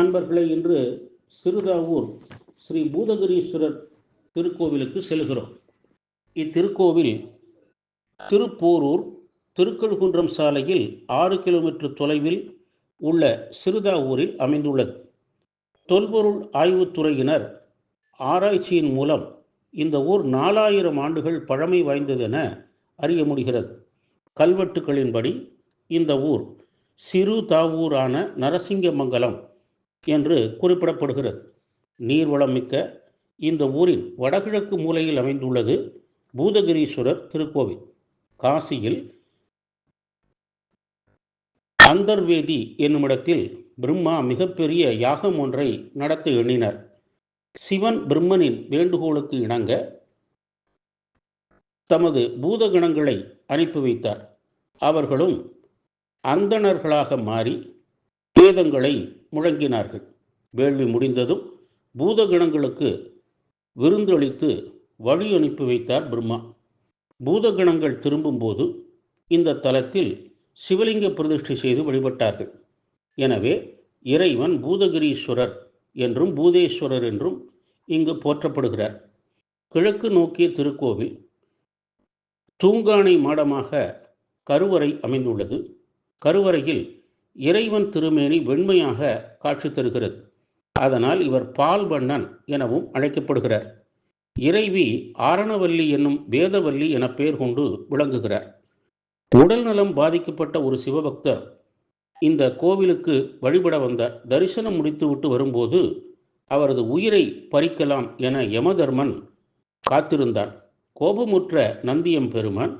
அன்பர்களே இன்று சிறுதாவூர் ஸ்ரீ பூதகிரீஸ்வரர் திருக்கோவிலுக்கு செல்கிறோம். இத்திருக்கோவில் திருப்போரூர் திருக்கழுகுன்றம் சாலையில் ஆறு கிலோமீட்டர் தொலைவில் உள்ள சிறுதாவூரில் அமைந்துள்ளது. தொல்பொருள் ஆய்வுத்துறையினர் ஆராய்ச்சியின் மூலம் இந்த ஊர் நாலாயிரம் ஆண்டுகள் பழமை வாய்ந்ததென அறிய முடிகிறது. கல்வெட்டுகளின்படி இந்த ஊர் சிறு தாவூரான நரசிங்கமங்கலம் என்று குறிப்பிடப்படுகிறது. நீர்வளம் மிக்க இந்த ஊரின் வடகிழக்கு மூலையில் அமைந்துள்ளது பூதகிரீஸ்வரர் திருக்கோவில். காசியில் அந்தர்வேதி என்னுமிடத்தில் பிரம்மா மிகப்பெரிய யாகம் ஒன்றை நடத்த எண்ணினர். சிவன் பிரம்மனின் வேண்டுகோளுக்கு இணங்க தமது பூதகணங்களை அனுப்பி வைத்தார். அவர்களும் அந்தணர்களாக மாறி வேதங்களை முழங்கினார்கள். வேள்வி முடிந்ததும் பூதகணங்களுக்கு விருந்தளித்து வழி அனுப்பி வைத்தார் பிரம்மா. பூதகணங்கள் திரும்பும்போது இந்த தலத்தில் சிவலிங்க பிரதிஷ்டை செய்து வழிபட்டார்கள். எனவே இறைவன் பூதகிரீஸ்வரர் என்றும் பூதேஸ்வரர் என்றும் இங்கு போற்றப்படுகிறார். கிழக்கு நோக்கிய திருக்கோவில் தூங்கானை மாடமாக கருவறை அமைந்துள்ளது. கருவறையில் இறைவன் திருமேனி வெண்மையாக காட்சி தருகிறது. அதனால் இவர் பால் வண்ணன் எனவும் அழைக்கப்படுகிறார். இறைவி ஆரணவல்லி என்னும் வேதவல்லி என பெயர் கொண்டு விளங்குகிறார். உடல் நலம் பாதிக்கப்பட்ட ஒரு சிவபக்தர் இந்த கோவிலுக்கு வழிபட வந்தார் தரிசனம் முடித்துவிட்டு வரும்போது அவரது உயிரை பறிக்கலாம் என யமதர்மன் காத்திருந்தான் கோபமுற்ற நந்தியம் பெருமான்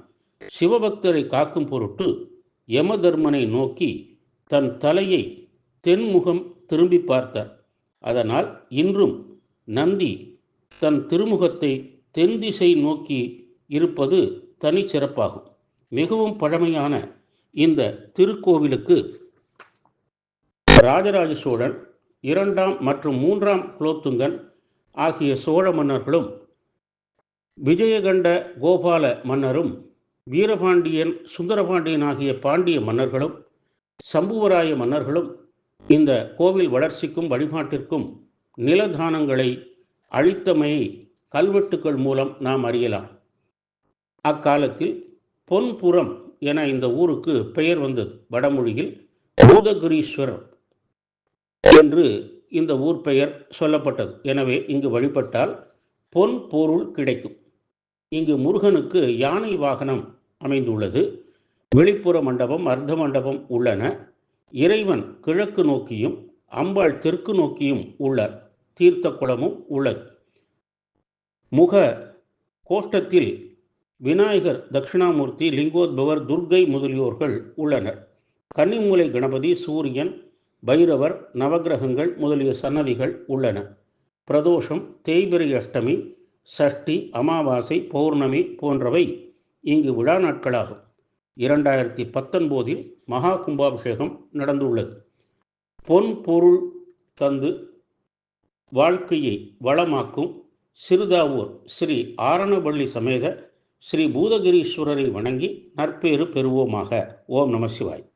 சிவபக்தரை காக்கும் பொருட்டு யமதர்மனை நோக்கி தன் தலையை தென்முகம் திரும்பி பார்த்தார். அதனால் இன்றும் நந்தி தன் திருமுகத்தை தென் திசை நோக்கி இருப்பது தனிச்சிறப்பாகும் மிகவும் பழமையான இந்த திருக்கோவிலுக்கு ராஜராஜ சோழன் இரண்டாம் மற்றும் மூன்றாம் குலோத்துங்கன் ஆகிய சோழ மன்னர்களும் விஜயகண்ட கோபால மன்னரும் வீரபாண்டியன் சுந்தரபாண்டியன் ஆகிய பாண்டிய மன்னர்களும் சம்புவராய மன்னர்களும் இந்த கோவில் வளர்ச்சிக்கும் வழிபாட்டிற்கும் நிலதானங்களை அழித்தமையை கல்வெட்டுக்கள் மூலம் நாம் அறியலாம். அக்காலத்தில் பொன்புறம் என இந்த ஊருக்கு பெயர் வந்தது. வடமொழியில் பூதகிரீஸ்வரர் என்று இந்த ஊர் பெயர் சொல்லப்பட்டது. எனவே இங்கு வழிபட்டால் பொன் பொருள் கிடைக்கும். இங்கு முருகனுக்கு யானை வாகனம் அமைந்துள்ளது. வெளிப்புற மண்டபம் அர்த்த மண்டபம் உள்ளன. இறைவன் கிழக்கு நோக்கியும் அம்பாள் தெற்கு நோக்கியும் உள்ள தீர்த்த குளமும் உள்ளது. முக கோஷ்டத்தில் விநாயகர் தட்சிணாமூர்த்தி லிங்கோத்பவர் துர்கை முதலியோர்கள் உள்ளனர். கன்னிமூலை கணபதி சூரியன் பைரவர் நவகிரகங்கள் முதலிய சன்னதிகள் உள்ளன. பிரதோஷம் தேய்பிரை அஷ்டமி சஷ்டி அமாவாசை பௌர்ணமி போன்றவை இங்கு விழா நாட்களாகும். இரண்டாயிரத்தி பத்தொன்பதில் மகா கும்பாபிஷேகம் நடந்துள்ளது. பொன் பொருள் தந்து வாழ்க்கையை வளமாக்கும் சிறுதாவூர் ஸ்ரீ ஆரணவள்ளி சமேத ஸ்ரீ பூதகிரீஸ்வரரை வணங்கி நற்பேறு பெறுவோமாக. ஓம் நம சிவாய்.